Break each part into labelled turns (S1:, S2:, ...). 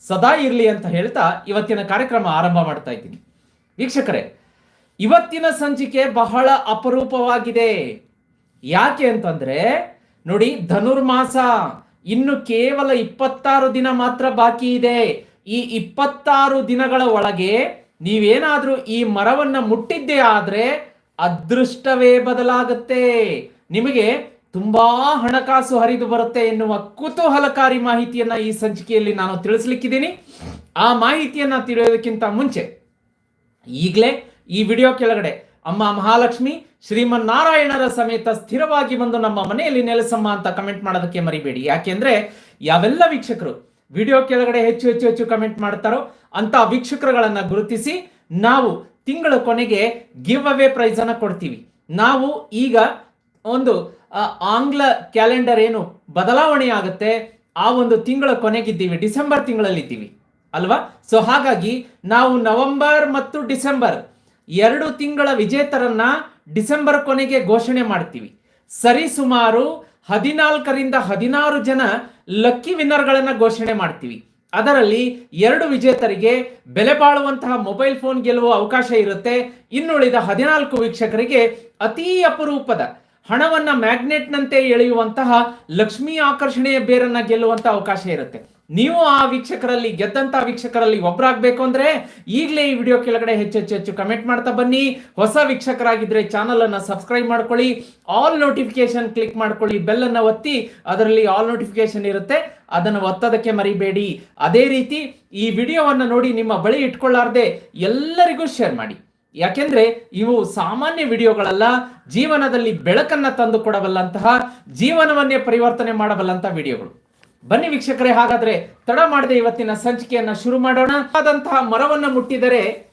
S1: ಸದಾ ಇರಲಿ ಅಂತ ಹೇಳ್ತಾ ಇವತ್ತಿನ ಕಾರ್ಯಕ್ರಮ ಆರಂಭ ಮಾಡ್ತಾ ಇದ್ದೀನಿ. ವೀಕ್ಷಕರೇ, ಇವತ್ತಿನ ಸಂಚಿಕೆ ಬಹಳ ಅಪರೂಪವಾಗಿದೆ. ಯಾಕೆ ಅಂತಂದ್ರೆ, ನೋಡಿ, ಧನುರ್ಮಾಸ ಇನ್ನು ಕೇವಲ ಇಪ್ಪತ್ತಾರು ದಿನ ಮಾತ್ರ ಬಾಕಿ ಇದೆ. ಈ ಇಪ್ಪತ್ತಾರು ದಿನಗಳ ಒಳಗೆ ನೀವೇನಾದ್ರೂ ಈ ಮರವನ್ನ ಮುಟ್ಟಿದ್ದೇ ಆದ್ರೆ ಅದೃಷ್ಟವೇ ಬದಲಾಗುತ್ತೆ. ನಿಮಗೆ ತುಂಬಾ ಹಣಕಾಸು ಹರಿದು ಬರುತ್ತೆ ಎನ್ನುವ ಕುತೂಹಲಕಾರಿ ಮಾಹಿತಿಯನ್ನ ಈ ಸಂಚಿಕೆಯಲ್ಲಿ ನಾನು ತಿಳಿಸ್ಲಿಕ್ಕಿದ್ದೀನಿ. ಆ ಮಾಹಿತಿಯನ್ನ ತಿಳಿಯೋದಕ್ಕಿಂತ ಮುಂಚೆ ಈಗಲೇ ಈ ವಿಡಿಯೋ ಕೆಳಗಡೆ ಅಮ್ಮ ಮಹಾಲಕ್ಷ್ಮಿ, ಶ್ರೀಮನ್ನಾರಾಯಣರ ಸಮೇತ ಸ್ಥಿರವಾಗಿ ಬಂದು ನಮ್ಮ ಮನೆಯಲ್ಲಿ ನೆಲೆಸಮ್ಮ ಅಂತ ಕಮೆಂಟ್ ಮಾಡೋದಕ್ಕೆ ಮರಿಬೇಡಿ. ಯಾಕೆಂದ್ರೆ ಯಾವೆಲ್ಲ ವೀಕ್ಷಕರು ವಿಡಿಯೋ ಕೆಳಗಡೆ ಹೆಚ್ಚು ಹೆಚ್ಚು ಹೆಚ್ಚು ಕಮೆಂಟ್ ಮಾಡ್ತಾರೋ ಅಂತ ವೀಕ್ಷಕರುಗಳನ್ನ ಗುರುತಿಸಿ ನಾವು ತಿಂಗಳ ಕೊನೆಗೆ ಗಿವ್ ಅವೇ ಪ್ರೈಸ್ ಅನ್ನ ಕೊಡ್ತೀವಿ. ನಾವು ಈಗ ಒಂದು ಆಂಗ್ಲ ಕ್ಯಾಲೆಂಡರ್ ಏನು ಬದಲಾವಣೆ ಆಗುತ್ತೆ, ಆ ಒಂದು ತಿಂಗಳ ಕೊನೆಗಿದ್ದೀವಿ, ಡಿಸೆಂಬರ್ ತಿಂಗಳಲ್ಲಿದ್ದೀವಿ, ಅಲ್ವಾ? ಸೊ ಹಾಗಾಗಿ ನಾವು ನವೆಂಬರ್ ಮತ್ತು ಡಿಸೆಂಬರ್ ಎರಡು ತಿಂಗಳ ವಿಜೇತರನ್ನ ಡಿಸೆಂಬರ್ ಕೊನೆಗೆ ಘೋಷಣೆ ಮಾಡ್ತೀವಿ. ಸರಿ ಸುಮಾರು ಹದಿನಾಲ್ಕರಿಂದ ಹದಿನಾರು ಜನ ಲಕ್ಕಿ ವಿನ್ನರ್ಗಳನ್ನ ಘೋಷಣೆ ಮಾಡ್ತೀವಿ. ಅದರಲ್ಲಿ ಎರಡು ವಿಜೇತರಿಗೆ ಬೆಲೆ ಬಾಳುವಂತಹ ಮೊಬೈಲ್ ಫೋನ್ ಗೆಲ್ಲುವ ಅವಕಾಶ ಇರುತ್ತೆ. ಇನ್ನುಳಿದ ಹದಿನಾಲ್ಕು ವೀಕ್ಷಕರಿಗೆ ಅತೀ ಅಪರೂಪದ ಹಣವನ್ನ ಮ್ಯಾಗ್ನೆಟ್ನಂತೆ ಎಳೆಯುವಂತಹ ಲಕ್ಷ್ಮಿ ಆಕರ್ಷಣೆಯ ಬೇರನ್ನ ಗೆಲ್ಲುವಂತ ಅವಕಾಶ ಇರುತ್ತೆ. ನೀವು ಆ ವೀಕ್ಷಕರಲ್ಲಿ, ಗೆದ್ದಂತ ವೀಕ್ಷಕರಲ್ಲಿ ಒಬ್ಬರಾಗಬೇಕು ಅಂದ್ರೆ ಈಗಲೇ ಈ ವಿಡಿಯೋ ಕೆಳಗಡೆ ಹೆಚ್ಚು ಹೆಚ್ಚು ಹೆಚ್ಚು ಕಮೆಂಟ್ ಮಾಡ್ತಾ ಬನ್ನಿ. ಹೊಸ ವೀಕ್ಷಕರಾಗಿದ್ರೆ ಚಾನಲ್ ಅನ್ನ ಸಬ್ಸ್ಕ್ರೈಬ್ ಮಾಡ್ಕೊಳ್ಳಿ. ಆಲ್ ನೋಟಿಫಿಕೇಶನ್ ಕ್ಲಿಕ್ ಮಾಡ್ಕೊಳ್ಳಿ. ಬೆಲ್ ಅನ್ನ ಒತ್ತಿ. ಅದರಲ್ಲಿ ಆಲ್ ನೋಟಿಫಿಕೇಶನ್ ಇರುತ್ತೆ. ಅದನ್ನು ಒತ್ತೋದಕ್ಕೆ ಮರಿಬೇಡಿ. ಅದೇ ರೀತಿ ಈ ವಿಡಿಯೋವನ್ನು ನೋಡಿ ನಿಮ್ಮ ಬಳಿ ಇಟ್ಕೊಳ್ಳಾರ್ದೆ ಎಲ್ಲರಿಗೂ ಶೇರ್ ಮಾಡಿ. ಯಾಕೆಂದ್ರೆ ಇವು ಸಾಮಾನ್ಯ ವಿಡಿಯೋಗಳಲ್ಲ, ಜೀವನದಲ್ಲಿ ಬೆಳಕನ್ನ ತಂದು ಕೊಡಬಲ್ಲಂತಹ ಜೀವನವನ್ನೇ ಪರಿವರ್ತನೆ ಮಾಡಬಲ್ಲಂತಹ ವಿಡಿಯೋಗಳು. ಬನ್ನಿ ವೀಕ್ಷಕರೇ, ಹಾಗಾದ್ರೆ ತಡ ಮಾಡದೆ ಇವತ್ತಿನ ಸಂಚಿಕೆಯನ್ನ ಶುರು ಮಾಡೋಣ. ಆದಂತಹ ಮರವನ್ನ ಮುಟ್ಟಿದರೆ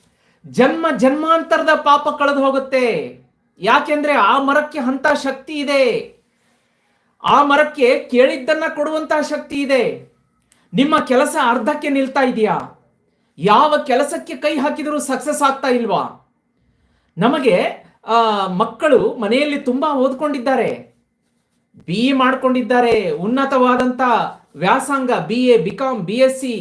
S1: ಜನ್ಮ ಜನ್ಮಾಂತರದ ಪಾಪ ಕಳೆದು ಹೋಗುತ್ತೆ. ಯಾಕೆಂದ್ರೆ ಆ ಮರಕ್ಕೆ ಅಂತ ಶಕ್ತಿ ಇದೆ. ಆ ಮರಕ್ಕೆ ಕೇಳಿದ್ದನ್ನ ಕೊಡುವಂತಹ ಶಕ್ತಿ ಇದೆ. ನಿಮ್ಮ ಕೆಲಸ ಅರ್ಧಕ್ಕೆ ನಿಲ್ತಾ ಇದೆಯಾ? ಯಾವ ಕೆಲಸಕ್ಕೆ ಕೈ ಹಾಕಿದರೂ ಸಕ್ಸಸ್ ಆಗ್ತಾ ಇಲ್ವಾ? ನಮಗೆ ಮಕ್ಕಳು ಮನೆಯಲ್ಲಿ ತುಂಬಾ ಓದ್ಕೊಂಡಿದ್ದಾರೆ. ಬಿ ಇ ಮಾಡ್ಕೊಂಡಿದ್ದಾರೆ. ಉನ್ನತವಾದಂತ ವ್ಯಾಸಂಗ B A B com B S C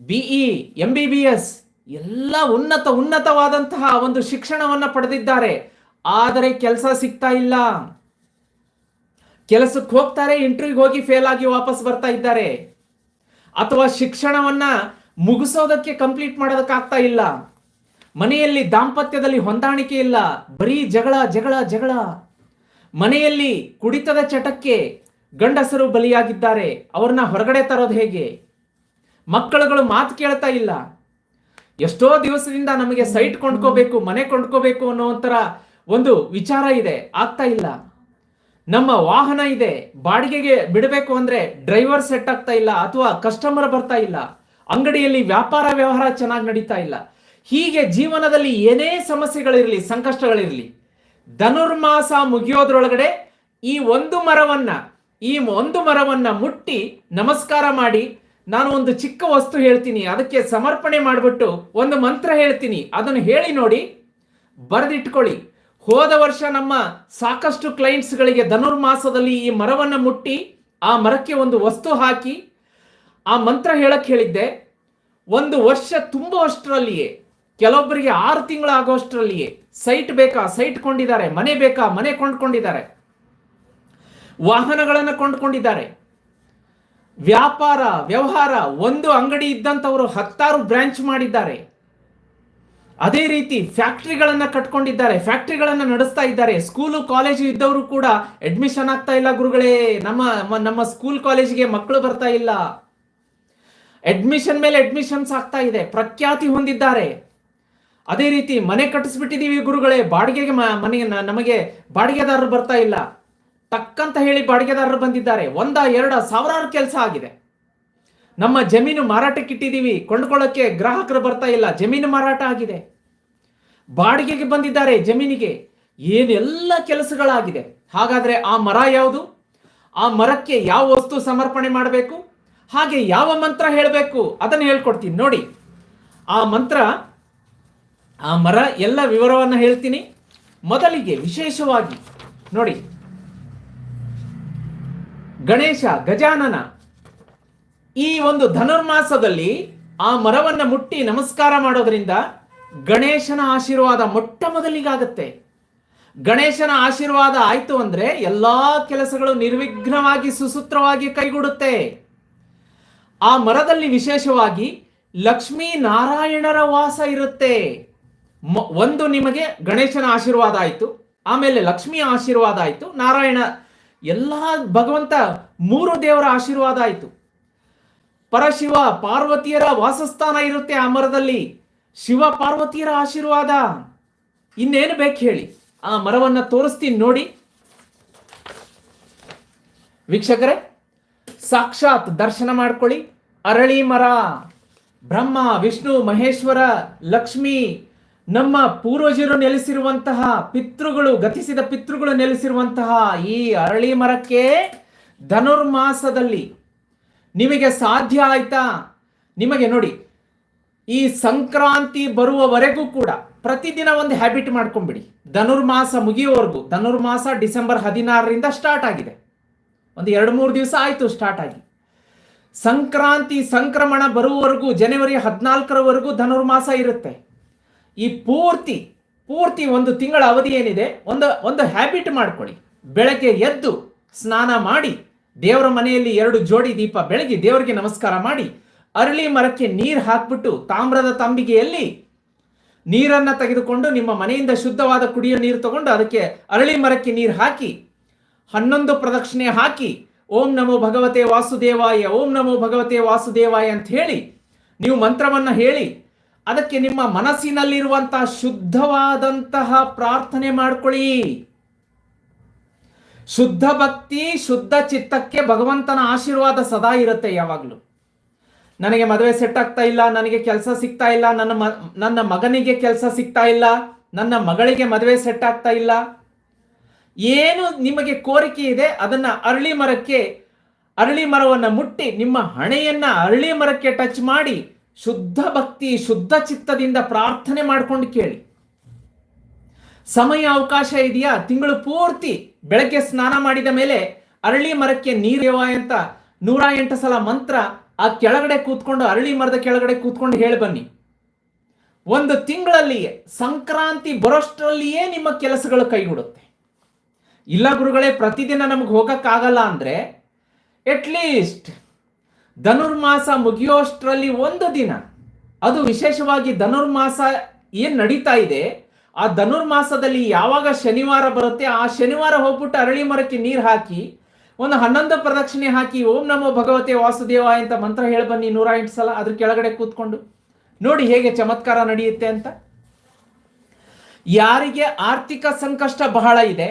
S1: B E M B B S ಎಲ್ಲ ಉನ್ನತ, ಉನ್ನತವಾದಂತಹ ಒಂದು ಶಿಕ್ಷಣವನ್ನ ಪಡೆದಿದ್ದಾರೆ. ಆದರೆ ಕೆಲಸ ಸಿಗ್ತಾ ಇಲ್ಲ. ಕೆಲಸಕ್ಕೆ ಹೋಗ್ತಾರೆ ಇಂಟರ್ವ್ಯೂಗೆ ಹೋಗಿ ಫೇಲ್ ಆಗಿ ವಾಪಸ್ ಬರ್ತಾ ಇದ್ದಾರೆ. ಅಥವಾ ಶಿಕ್ಷಣವನ್ನ ಮುಗಿಸೋದಕ್ಕೆ ಕಂಪ್ಲೀಟ್ ಮಾಡೋದಕ್ಕಾಗ್ತಾ ಇಲ್ಲ. ಮನೆಯಲ್ಲಿ ದಾಂಪತ್ಯದಲ್ಲಿ ಹೊಂದಾಣಿಕೆ ಇಲ್ಲ. ಬರೀ ಜಗಳ ಜಗಳ ಜಗಳ. ಮನೆಯಲ್ಲಿ ಕುಡಿತದ ಚಟಕ್ಕೆ ಗಂಡಸರು ಬಲಿಯಾಗಿದ್ದಾರೆ. ಅವ್ರನ್ನ ಹೊರಗಡೆ ತರೋದು ಹೇಗೆ? ಮಕ್ಕಳುಗಳು ಮಾತು ಕೇಳ್ತಾ ಇಲ್ಲ. ಎಷ್ಟೋ ದಿವಸದಿಂದ ನಮಗೆ ಸೈಟ್ ಕೊಂಡ್ಕೋಬೇಕು, ಮನೆ ಕೊಂಡ್ಕೋಬೇಕು ಅನ್ನೋ ಒಂಥರ ಒಂದು ವಿಚಾರ ಇದೆ. ಆಗ್ತಾ ಇಲ್ಲ. ನಮ್ಮ ವಾಹನ ಇದೆ. ಬಾಡಿಗೆಗೆ ಬಿಡಬೇಕು ಅಂದ್ರೆ ಡ್ರೈವರ್ ಸೆಟ್ ಆಗ್ತಾ ಇಲ್ಲ ಅಥವಾ ಕಸ್ಟಮರ್ ಬರ್ತಾ ಇಲ್ಲ. ಅಂಗಡಿಯಲ್ಲಿ ವ್ಯಾಪಾರ, ವ್ಯವಹಾರ ಚೆನ್ನಾಗಿ ನಡೀತಾ ಇಲ್ಲ. ಹೀಗೆ ಜೀವನದಲ್ಲಿ ಏನೇ ಸಮಸ್ಯೆಗಳಿರಲಿ, ಸಂಕಷ್ಟಗಳಿರಲಿ, ಧನುರ್ಮಾಸ ಮುಗಿಯೋದ್ರೊಳಗಡೆ ಈ ಒಂದು ಮರವನ್ನ, ಈ ಒಂದು ಮರವನ್ನ ಮುಟ್ಟಿ ನಮಸ್ಕಾರ ಮಾಡಿ ನಾನು ಒಂದು ಚಿಕ್ಕ ವಸ್ತು ಹೇಳ್ತೀನಿ, ಅದಕ್ಕೆ ಸಮರ್ಪಣೆ ಮಾಡಿಬಿಟ್ಟು ಒಂದು ಮಂತ್ರ ಹೇಳ್ತೀನಿ. ಅದನ್ನು ಹೇಳಿ ನೋಡಿ, ಬರೆದಿಟ್ಕೊಳ್ಳಿ. ಹೋದ ವರ್ಷ ನಮ್ಮ ಸಾಕಷ್ಟು ಕ್ಲೈಂಟ್ಸ್ಗಳಿಗೆ ಧನುರ್ಮಾಸದಲ್ಲಿ ಈ ಮರವನ್ನ ಮುಟ್ಟಿ ಆ ಮರಕ್ಕೆ ಒಂದು ವಸ್ತು ಹಾಕಿ ಆ ಮಂತ್ರ ಹೇಳಕ್ಕೆ ಹೇಳಿದ್ದೆ. ಒಂದು ವರ್ಷ ತುಂಬುವಷ್ಟರಲ್ಲಿಯೇ ಕೆಲವೊಬ್ಬರಿಗೆ ಆರು ತಿಂಗಳಾಗೋಷ್ಟರಲ್ಲಿಯೇ ಸೈಟ್ ಬೇಕಾ, ಸೈಟ್ ಕೊಂಡಿದ್ದಾರೆ, ಮನೆ ಬೇಕಾ, ಮನೆ ಕೊಂಡ್ಕೊಂಡಿದ್ದಾರೆ. ವಾಹನಗಳನ್ನು ಕೊಂಡ್ಕೊಂಡಿದ್ದಾರೆ. ವ್ಯಾಪಾರ, ವ್ಯವಹಾರ, ಒಂದು ಅಂಗಡಿ ಇದ್ದಂಥವರು ಹತ್ತಾರು ಬ್ರಾಂಚ್ ಮಾಡಿದ್ದಾರೆ. ಅದೇ ರೀತಿ ಫ್ಯಾಕ್ಟ್ರಿಗಳನ್ನು ಕಟ್ಕೊಂಡಿದ್ದಾರೆ, ಫ್ಯಾಕ್ಟ್ರಿಗಳನ್ನು ನಡೆಸ್ತಾ ಇದ್ದಾರೆ. ಸ್ಕೂಲು, ಕಾಲೇಜು ಇದ್ದವರು ಕೂಡ ಅಡ್ಮಿಷನ್ ಆಗ್ತಾ ಇಲ್ಲ ಗುರುಗಳೇ. ನಮ್ಮ ನಮ್ಮ ಸ್ಕೂಲ್, ಕಾಲೇಜಿಗೆ ಮಕ್ಕಳು ಬರ್ತಾ ಇಲ್ಲ. ಅಡ್ಮಿಷನ್ ಮೇಲೆ ಅಡ್ಮಿಷನ್ಸ್ ಆಗ್ತಾ ಇದೆ. ಪ್ರಖ್ಯಾತಿ ಹೊಂದಿದ್ದಾರೆ. ಅದೇ ರೀತಿ ಮನೆ ಕಟ್ಟಿಸ್ಬಿಟ್ಟಿದ್ದೀವಿ ಗುರುಗಳೇ, ಬಾಡಿಗೆಗೆ ಮನೆಗೆ ನಮಗೆ ಬಾಡಿಗೆದಾರರು ಬರ್ತಾ ಇಲ್ಲ. ತಕ್ಕಂತ ಹೇಳಿ ಬಾಡಿಗೆದಾರರು ಬಂದಿದ್ದಾರೆ. ಒಂದ, ಎರಡ ಸಾವಿರಾರು ಕೆಲಸ ಆಗಿದೆ. ನಮ್ಮ ಜಮೀನು ಮಾರಾಟಕ್ಕೆ ಇಟ್ಟಿದ್ದೀವಿ ಕೊಂಡ್ಕೊಳ್ಳೋಕ್ಕೆ ಗ್ರಾಹಕರು ಬರ್ತಾ ಇಲ್ಲ. ಜಮೀನು ಮಾರಾಟ ಆಗಿದೆ. ಬಾಡಿಗೆಗೆ ಬಂದಿದ್ದಾರೆ ಜಮೀನಿಗೆ. ಏನೆಲ್ಲ ಕೆಲಸಗಳಾಗಿದೆ. ಹಾಗಾದ್ರೆ ಆ ಮರ ಯಾವುದು? ಆ ಮರಕ್ಕೆ ಯಾವ ವಸ್ತು ಸಮರ್ಪಣೆ ಮಾಡಬೇಕು? ಹಾಗೆ ಯಾವ ಮಂತ್ರ ಹೇಳಬೇಕು? ಅದನ್ನು ಹೇಳ್ಕೊಡ್ತೀನಿ. ನೋಡಿ, ಆ ಮಂತ್ರ ಆ ಮರ ಎಲ್ಲ ವಿವರವನ್ನು ಹೇಳ್ತೀನಿ. ಮೊದಲಿಗೆ ವಿಶೇಷವಾಗಿ ನೋಡಿ. ಗಣೇಶ ಗಜಾನನ ಈ ಒಂದು ಧನುರ್ಮಾಸದಲ್ಲಿ ಆ ಮರವನ್ನ ಮುಟ್ಟಿ ನಮಸ್ಕಾರ ಮಾಡೋದ್ರಿಂದ ಗಣೇಶನ ಆಶೀರ್ವಾದ ಮೊಟ್ಟ ಮೊದಲಿಗಾಗತ್ತೆ. ಗಣೇಶನ ಆಶೀರ್ವಾದ ಆಯಿತು ಅಂದ್ರೆ ಎಲ್ಲಾ ಕೆಲಸಗಳು ನಿರ್ವಿಘ್ನವಾಗಿ ಸುಸೂತ್ರವಾಗಿ ಕೈಗೂಡುತ್ತೆ. ಆ ಮರದಲ್ಲಿ ವಿಶೇಷವಾಗಿ ಲಕ್ಷ್ಮೀ ನಾರಾಯಣರ ವಾಸ ಇರುತ್ತೆ. ಒಂದು ನಿಮಗೆ ಗಣೇಶನ ಆಶೀರ್ವಾದ ಆಯಿತು, ಆಮೇಲೆ ಲಕ್ಷ್ಮಿಯ ಆಶೀರ್ವಾದ ಆಯಿತು, ನಾರಾಯಣ, ಎಲ್ಲ ಭಗವಂತ ಮೂರು ದೇವರ ಆಶೀರ್ವಾದ ಆಯಿತು. ಪರಶಿವ ಪಾರ್ವತಿಯರ ವಾಸಸ್ಥಾನ ಇರುತ್ತೆ ಆ ಮರದಲ್ಲಿ. ಶಿವ ಪಾರ್ವತಿಯರ ಆಶೀರ್ವಾದ. ಇನ್ನೇನು ಬೇಕು ಹೇಳಿ? ಆ ಮರವನ್ನು ತೋರಿಸ್ತೀನಿ ನೋಡಿ. ವೀಕ್ಷಕರೇ, ಸಾಕ್ಷಾತ್ ದರ್ಶನ ಮಾಡ್ಕೊಳ್ಳಿ. ಅರಳಿ ಮರ, ಬ್ರಹ್ಮ, ವಿಷ್ಣು, ಮಹೇಶ್ವರ, ಲಕ್ಷ್ಮಿ ನಮ್ಮ ಪೂರ್ವಜರು ನೆಲೆಸಿರುವಂತಹ ಪಿತೃಗಳು, ಗತಿಸಿದ ಪಿತೃಗಳು ನೆಲೆಸಿರುವಂತಹ ಈ ಅರಳಿ ಮರಕ್ಕೆ ಧನುರ್ಮಾಸದಲ್ಲಿ ನಿಮಗೆ ಸಾಧ್ಯ ಆಯ್ತಾ? ನಿಮಗೆ ನೋಡಿ, ಈ ಸಂಕ್ರಾಂತಿ ಬರುವವರೆಗೂ ಕೂಡ ಪ್ರತಿದಿನ ಒಂದು ಹ್ಯಾಬಿಟ್ ಮಾಡ್ಕೊಂಡ್ಬಿಡಿ. ಧನುರ್ಮಾಸ ಮುಗಿಯುವವರೆಗೂ ಧನುರ್ಮಾಸ ಡಿಸೆಂಬರ್ ಹದಿನಾರರಿಂದ ಸ್ಟಾರ್ಟ್ ಆಗಿದೆ. ಒಂದು ಎರಡು ಮೂರು ದಿವಸ ಆಯಿತು ಸ್ಟಾರ್ಟ್ ಆಗಿ. ಸಂಕ್ರಾಂತಿ ಸಂಕ್ರಮಣ ಬರುವವರೆಗೂ, ಜನವರಿ ಹದಿನಾಲ್ಕರವರೆಗೂ ಧನುರ್ಮಾಸ ಇರುತ್ತೆ. ಈ ಪೂರ್ತಿ ಪೂರ್ತಿ ಒಂದು ತಿಂಗಳ ಅವಧಿ ಏನಿದೆ, ಒಂದು ಒಂದು ಹ್ಯಾಬಿಟ್ ಮಾಡ್ಕೊಳ್ಳಿ. ಬೆಳಗ್ಗೆ ಎದ್ದು ಸ್ನಾನ ಮಾಡಿ, ದೇವರ ಮನೆಯಲ್ಲಿ ಎರಡು ಜೋಡಿ ದೀಪ ಬೆಳಗಿ ದೇವರಿಗೆ ನಮಸ್ಕಾರ ಮಾಡಿ, ಅರಳಿ ಮರಕ್ಕೆ ನೀರು ಹಾಕ್ಬಿಟ್ಟು ತಾಮ್ರದ ತಂಬಿಗೆಯಲ್ಲಿ ನೀರನ್ನು ತೆಗೆದುಕೊಂಡು ನಿಮ್ಮ ಮನೆಯಿಂದ ಶುದ್ಧವಾದ ಕುಡಿಯೋ ನೀರು ತಗೊಂಡು ಅದಕ್ಕೆ ಅರಳಿ ಮರಕ್ಕೆ ನೀರು ಹಾಕಿ, ಹನ್ನೊಂದು ಪ್ರದಕ್ಷಿಣೆ ಹಾಕಿ, ಓಂ ನಮೋ ಭಗವತೆ ವಾಸುದೇವಾಯ, ಓಂ ನಮೋ ಭಗವತೆ ವಾಸುದೇವಾಯ ಅಂತ ಹೇಳಿ, ನೀವು ಮಂತ್ರವನ್ನು ಹೇಳಿ ಅದಕ್ಕೆ ನಿಮ್ಮ ಮನಸ್ಸಿನಲ್ಲಿರುವಂತಹ ಶುದ್ಧವಾದಂತಹ ಪ್ರಾರ್ಥನೆ ಮಾಡ್ಕೊಳ್ಳಿ. ಶುದ್ಧ ಭಕ್ತಿ, ಶುದ್ಧ ಚಿತ್ತಕ್ಕೆ ಭಗವಂತನ ಆಶೀರ್ವಾದ ಸದಾ ಇರುತ್ತೆ ಯಾವಾಗಲೂ. ನನಗೆ ಮದುವೆ ಸೆಟ್ ಆಗ್ತಾ ಇಲ್ಲ, ನನಗೆ ಕೆಲಸ ಸಿಗ್ತಾ ಇಲ್ಲ, ನನ್ನ ಮ, ನನ್ನ ಮಗನಿಗೆ ಕೆಲಸ ಸಿಗ್ತಾ ಇಲ್ಲ, ನನ್ನ ಮಗಳಿಗೆ ಮದುವೆ ಸೆಟ್ ಆಗ್ತಾ ಇಲ್ಲ. ಏನು ನಿಮಗೆ ಕೋರಿಕೆ ಇದೆ, ಅದನ್ನ ಅರಳಿ ಮರಕ್ಕೆ, ಅರಳಿ ಮರವನ್ನ ಮುಟ್ಟಿ ನಿಮ್ಮ ಹಣೆಯನ್ನ ಅರಳಿ ಮರಕ್ಕೆ ಟಚ್ ಮಾಡಿ ಶುದ್ಧ ಭಕ್ತಿ, ಶುದ್ಧ ಚಿತ್ತದಿಂದ ಪ್ರಾರ್ಥನೆ ಮಾಡ್ಕೊಂಡು ಕೇಳಿ. ಸಮಯ, ಅವಕಾಶ ಇದೆಯಾ? ತಿಂಗಳು ಪೂರ್ತಿ ಬೆಳಗ್ಗೆ ಸ್ನಾನ ಮಾಡಿದ ಮೇಲೆ ಅರಳಿ ಮರಕ್ಕೆ ನೀರು ಅಂತ ನೂರ ಎಂಟು ಸಲ ಮಂತ್ರ ಆ ಕೆಳಗಡೆ ಕೂತ್ಕೊಂಡು, ಅರಳಿ ಮರದ ಕೆಳಗಡೆ ಕೂತ್ಕೊಂಡು ಹೇಳಿ ಬನ್ನಿ. ಒಂದು ತಿಂಗಳಲ್ಲಿ ಸಂಕ್ರಾಂತಿ ಬರೋಷ್ಟರಲ್ಲಿಯೇ ನಿಮ್ಮ ಕೆಲಸಗಳು ಕೈಗೂಡುತ್ತೆ. ಇಲ್ಲ ಗುರುಗಳೇ, ಪ್ರತಿದಿನ ನಮಗೆ ಹೋಗಕ್ಕಾಗಲ್ಲ ಅಂದ್ರೆ ಅಟ್ಲೀಸ್ಟ್ ಧನುರ್ಮಾಸ ಮುಗಿಯೋಷ್ಟರಲ್ಲಿ ಒಂದು ದಿನ. ಅದು ವಿಶೇಷವಾಗಿ ಧನುರ್ಮಾಸ ಏನು ನಡೀತಾ ಇದೆ, ಆ ಧನುರ್ಮಾಸದಲ್ಲಿ ಯಾವಾಗ ಶನಿವಾರ ಬರುತ್ತೆ, ಆ ಶನಿವಾರ ಹೋಗ್ಬಿಟ್ಟು ಅರಳಿ ಮರಕ್ಕೆ ನೀರು ಹಾಕಿ, ಒಂದು ಹನ್ನೊಂದು ಪ್ರದಕ್ಷಿಣೆ ಹಾಕಿ, ಓಂ ನಮೋ ಭಗವತೆ ವಾಸುದೇವ ಅಂತ ಮಂತ್ರ ಹೇಳಿ ಬನ್ನಿ ನೂರ ಎಂಟು ಸಲ ಅದ್ರ ಕೆಳಗಡೆ ಕೂತ್ಕೊಂಡು. ನೋಡಿ ಹೇಗೆ ಚಮತ್ಕಾರ ನಡೆಯುತ್ತೆ ಅಂತ. ಯಾರಿಗೆ ಆರ್ಥಿಕ ಸಂಕಷ್ಟ ಬಹಳ ಇದೆ,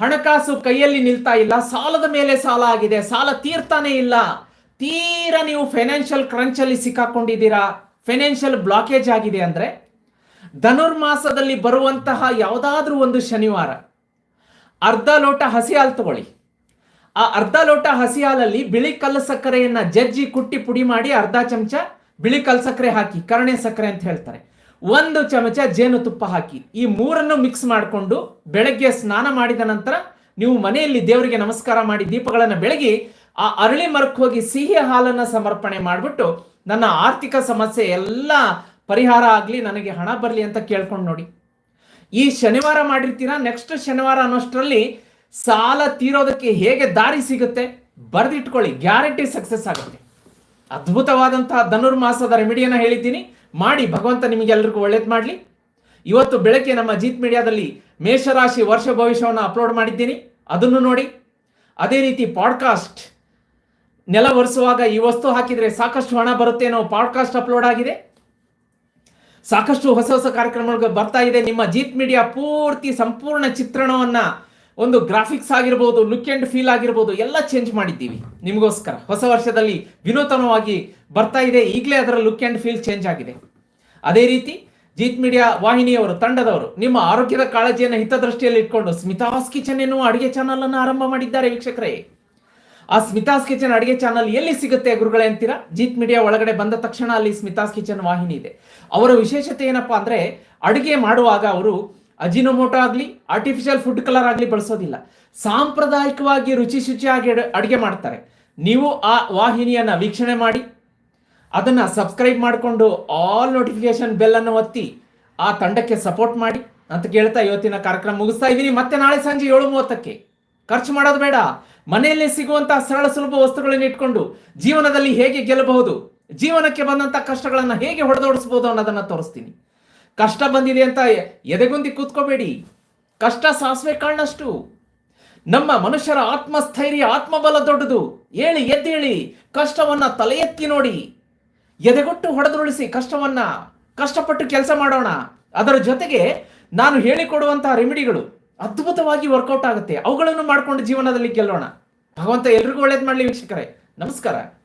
S1: ಹಣಕಾಸು ಕೈಯಲ್ಲಿ ನಿಲ್ತಾ ಇಲ್ಲ, ಸಾಲದ ಮೇಲೆ ಸಾಲ ಆಗಿದೆ, ಸಾಲ ತೀರ್ತಾನೆ ಇಲ್ಲ ತೀರ ನೀವು ಫೈನಾನ್ಷಿಯಲ್ ಕ್ರಂಚಲ್ಲಿ ಸಿಕ್ಕಾಕೊಂಡಿದ್ದೀರಾ? ಫೈನಾನ್ಷಿಯಲ್ ಬ್ಲಾಕೇಜ್ ಆಗಿದೆ ಅಂದ್ರೆ ಧನುರ್ಮಾಸದಲ್ಲಿ ಬರುವಂತಹ ಯಾವುದಾದ್ರೂ ಒಂದು ಶನಿವಾರ, ಅರ್ಧ ಲೋಟ ಹಸಿ ಹಾಲು ತಗೊಳ್ಳಿ. ಆ ಅರ್ಧ ಲೋಟ ಹಸಿ ಹಾಲಲ್ಲಿ ಬಿಳಿ ಕಲ್ಲು ಸಕ್ಕರೆಯನ್ನು ಜಜ್ಜಿ ಕುಟ್ಟಿ ಪುಡಿ ಮಾಡಿ ಅರ್ಧ ಚಮಚ ಬಿಳಿ ಕಲ್ಲು ಸಕ್ಕರೆ ಹಾಕಿ, ಕರಣೆ ಸಕ್ಕರೆ ಅಂತ ಹೇಳ್ತಾರೆ. ಒಂದು ಚಮಚ ಜೇನುತುಪ್ಪ ಹಾಕಿ, ಈ ಮೂರನ್ನು ಮಿಕ್ಸ್ ಮಾಡಿಕೊಂಡು ಬೆಳಗ್ಗೆ ಸ್ನಾನ ಮಾಡಿದ ನಂತರ ನೀವು ಮನೆಯಲ್ಲಿ ದೇವರಿಗೆ ನಮಸ್ಕಾರ ಮಾಡಿ ದೀಪಗಳನ್ನು ಬೆಳಗಿ ಆ ಅರಳಿ ಮರಕ್ಕೆ ಹೋಗಿ ಸಿಹಿ ಹಾಲನ್ನು ಸಮರ್ಪಣೆ ಮಾಡಿಬಿಟ್ಟು ನನ್ನ ಆರ್ಥಿಕ ಸಮಸ್ಯೆ ಎಲ್ಲ ಪರಿಹಾರ ಆಗಲಿ, ನನಗೆ ಹಣ ಬರಲಿ ಅಂತ ಕೇಳ್ಕೊಂಡು ನೋಡಿ. ಈ ಶನಿವಾರ ಮಾಡಿರ್ತೀರಾ ನೆಕ್ಸ್ಟ್ ಶನಿವಾರ ಅನ್ನೋಷ್ಟರಲ್ಲಿ ಸಾಲ ತೀರೋದಕ್ಕೆ ಹೇಗೆ ದಾರಿ ಸಿಗುತ್ತೆ ಬರೆದಿಟ್ಕೊಳ್ಳಿ ಗ್ಯಾರಂಟಿ ಸಕ್ಸಸ್ ಆಗುತ್ತೆ. ಅದ್ಭುತವಾದಂತಹ ಧನುರ್ಮಾಸದ ರೆಮಿಡಿಯನ್ನ ಹೇಳಿದ್ದೀನಿ. ಮಾಡಿ, ಭಗವಂತ ನಿಮಗೆಲ್ಲರಿಗೂ ಒಳ್ಳೇದು ಮಾಡಲಿ. ಇವತ್ತು ಬೆಳಗ್ಗೆ ನಮ್ಮ ಜೀತ್ ಮೀಡಿಯಾದಲ್ಲಿ ಮೇಷರಾಶಿ ವರ್ಷ ಭವಿಷ್ಯವನ್ನು ಅಪ್ಲೋಡ್ ಮಾಡಿದ್ದೀನಿ. ಅದನ್ನು ನೋಡಿ. ಅದೇ ರೀತಿ ಪಾಡ್ಕಾಸ್ಟ್ ನೆಲ ಒರೆಸುವಾಗ ಈ ವಸ್ತು ಹಾಕಿದರೆ ಸಾಕಷ್ಟು ಹಣ ಬರುತ್ತೆ ಅನ್ನೋ ಪಾಡ್ಕಾಸ್ಟ್ ಅಪ್ಲೋಡ್ ಆಗಿದೆ. ಸಾಕಷ್ಟು ಹೊಸ ಹೊಸ ಕಾರ್ಯಕ್ರಮಗಳು ಬರ್ತಾ ಇದೆ. ನಿಮ್ಮ ಜೀತ್ ಮೀಡಿಯಾ ಪೂರ್ತಿ ಸಂಪೂರ್ಣ ಚಿತ್ರಣವನ್ನ ಒಂದು ಗ್ರಾಫಿಕ್ಸ್ ಆಗಿರ್ಬೋದು ಲುಕ್ ಅಂಡ್ ಫೀಲ್ ಆಗಿರ್ಬೋದು, ಎಲ್ಲ ಚೇಂಜ್ ಮಾಡಿದ್ದೀವಿ. ನಿಮಗೋಸ್ಕರ. ಹೊಸ ವರ್ಷದಲ್ಲಿ ವಿನೂತನವಾಗಿ ಬರ್ತಾ ಇದೆ. ಈಗಲೇ ಅದರ ಲುಕ್ ಅಂಡ್ ಫೀಲ್ ಚೇಂಜ್ ಆಗಿದೆ. ಅದೇ ರೀತಿ ಜೀತ್ ಮೀಡಿಯಾ ವಾಹಿನಿಯವರು, ತಂಡದವರು, ನಿಮ್ಮ ಆರೋಗ್ಯದ ಕಾಳಜಿಯನ್ನು ಹಿತದೃಷ್ಟಿಯಲ್ಲಿ ಇಟ್ಕೊಂಡು ಸ್ಮಿತಾಸ್ ಕಿಚನ್ ಎನ್ನುವ ಅಡುಗೆ ಚಾನಲ್ ಅನ್ನು ಆರಂಭ ಮಾಡಿದ್ದಾರೆ ವೀಕ್ಷಕರೇ. ಆ ಸ್ಮಿತಾಸ್ ಕಿಚನ್ ಅಡುಗೆ ಚಾನಲ್ ಎಲ್ಲಿ ಸಿಗುತ್ತೆ ಗುರುಗಳೇ ಅಂತೀರಾ? ಜೀತ್ ಮೀಡಿಯಾ ಒಳಗಡೆ ಬಂದ ತಕ್ಷಣ ಅಲ್ಲಿ ಸ್ಮಿತಾಸ್ ಕಿಚನ್ ವಾಹಿನಿ ಇದೆ. ಅವರ ವಿಶೇಷತೆ ಏನಪ್ಪಾ ಅಂದ್ರೆ, ಅಡುಗೆ ಮಾಡುವಾಗ ಅವರು ಅಜಿನೋಮೋಟೋ ಆಗಲಿ ಆರ್ಟಿಫಿಷಿಯಲ್ ಫುಡ್ ಕಲರ್ ಆಗಲಿ ಬಳಸೋದಿಲ್ಲ. ಸಾಂಪ್ರದಾಯಿಕವಾಗಿ ರುಚಿ ಶುಚಿಯಾಗಿ ಅಡುಗೆ ಮಾಡ್ತಾರೆ. ನೀವು ಆ ವಾಹಿನಿಯನ್ನ ವೀಕ್ಷಣೆ ಮಾಡಿ, ಅದನ್ನ ಸಬ್ಸ್ಕ್ರೈಬ್ ಮಾಡಿಕೊಂಡು ಆಲ್ ನೋಟಿಫಿಕೇಶನ್ ಬೆಲ್ ಅನ್ನು ಒತ್ತಿ, ಆ ತಂಡಕ್ಕೆ ಸಪೋರ್ಟ್ ಮಾಡಿ ಅಂತ ಕೇಳ್ತಾ ಇವತ್ತಿನ ಕಾರ್ಯಕ್ರಮ ಮುಗಿಸ್ತಾ ಇದ್ದೀನಿ. ಮತ್ತೆ ನಾಳೆ ಸಂಜೆ ಏಳು ಮೂವತ್ತಕ್ಕೆ. ಖರ್ಚು ಮಾಡೋದು ಬೇಡ. ಮನೆಯಲ್ಲೇ ಸಿಗುವಂತಹ ಸರಳ ಸುಲಭ ವಸ್ತುಗಳನ್ನು ಇಟ್ಕೊಂಡು ಜೀವನದಲ್ಲಿ ಹೇಗೆ ಗೆಲ್ಲಬಹುದು, ಜೀವನಕ್ಕೆ ಬಂದಂತ ಕಷ್ಟಗಳನ್ನ ಹೇಗೆ ಹೊಡೆದೋಡಿಸಬಹುದು ಅನ್ನೋದನ್ನ ತೋರಿಸ್ತೀನಿ. ಕಷ್ಟ ಬಂದಿದೆ ಅಂತ ಎದೆಗುಂದಿ ಕೂತ್ಕೋಬೇಡಿ. ಕಷ್ಟ ಸಾಸಿವೆ ಕಾಣಷ್ಟು ನಮ್ಮ ಮನುಷ್ಯರ ಆತ್ಮಸ್ಥೈರ್ಯ, ಆತ್ಮಬಲ ದೊಡ್ಡದು. ಹೇಳಿ ಎದ್ದೇಳಿ, ಕಷ್ಟವನ್ನ ತಲೆ ಎತ್ತಿ ನೋಡಿ. ಎದೆಗೊಟ್ಟು ಹೊಡೆದುರುಳಿಸಿ ಕಷ್ಟವನ್ನ, ಕಷ್ಟಪಟ್ಟು ಕೆಲಸ ಮಾಡೋಣ. ಅದರ ಜೊತೆಗೆ ನಾನು ಹೇಳಿಕೊಡುವಂತಹ ರೆಮಿಡಿಗಳು. ಅದ್ಭುತವಾಗಿ ವರ್ಕೌಟ್ ಆಗುತ್ತೆ. ಅವುಗಳನ್ನು ಮಾಡ್ಕೊಂಡು ಜೀವನದಲ್ಲಿ ಗೆಲ್ಲೋಣ. ಭಗವಂತ ಎಲ್ರಿಗೂ ಒಳ್ಳೇದು ಮಾಡಲಿ ವೀಕ್ಷಕರೇ. ನಮಸ್ಕಾರ.